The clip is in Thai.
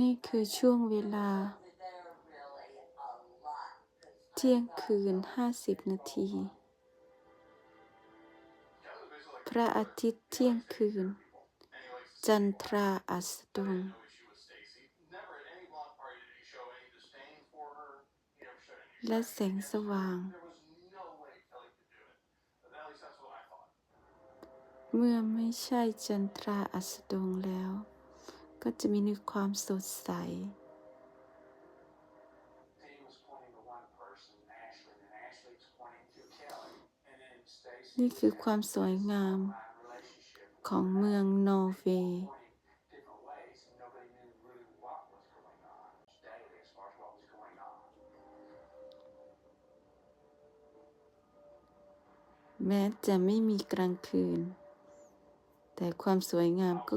นี่คือช่วงเวลา เที่ยงคืนห้าสิบนาที พระอาทิตย์เที่ยงคืน จันทราอัสดงและแสงสว่าง เมื่อไม่ใช่จันทราอัสดงแล้ว ก็จะมีในความสดใส นี่คือความสวยงามของเมืองนอร์เวย์แม้จะไม่มีกลางคืน แต่ความสวยงามก็